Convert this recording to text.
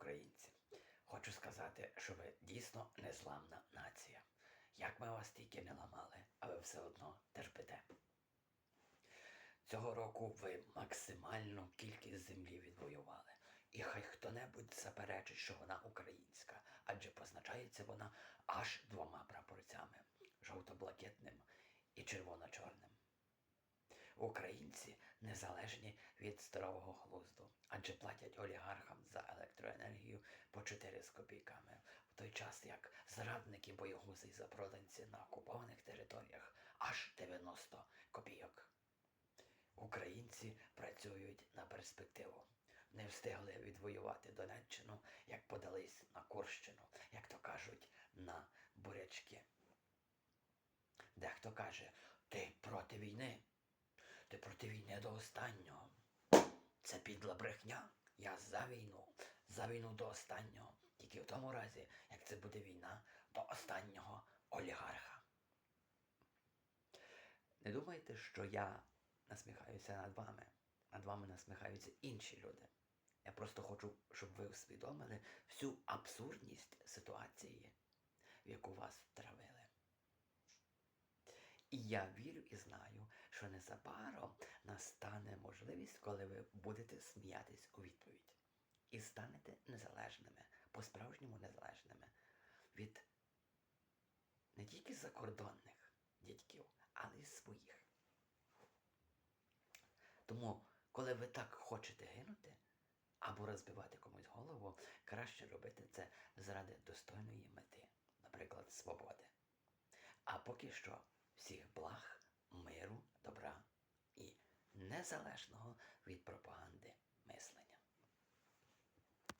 українці. Хочу сказати, що ви дійсно незламна нація. Як ми вас тільки не ламали, а ви все одно терпите. Цього року ви максимальну кількість землі відвоювали. І хай хто-небудь заперечить, що вона українська, адже позначається вона аж двома прапорцями жовто-блакитним і червоно-чорним. Українці незалежні від здорового глузду, адже платять олігархам за електроенергію по 4 з копійками, в той час як зрадники боєгузи і запроданці на окупованих територіях аж 90 копійок. Українці працюють на перспективу. Не встигли відвоювати Донеччину, як подались на Курщину, як то кажуть, на бурячки. Дехто каже, ти проти війни, ти проти війни до останнього. Це підла брехня. Я за війну, за війну до останнього. Тільки в тому разі, як це буде війна до останнього олігарха. Не думайте, що я насміхаюся над вами. Над вами насміхаються інші люди. Я просто хочу, щоб ви усвідомили всю абсурдність ситуації, в яку вас втравили. І я вірю і знаю, що незабаром настане можливість, коли ви будете сміятись у відповідь. І станете незалежними, по-справжньому незалежними від не тільки закордонних дядьків, але й своїх. Тому, коли ви так хочете гинути або розбивати комусь голову, краще робити це заради достойної мети, наприклад, свободи. А поки що всіх благ, миру, добра і незалежного від пропаганди мислення.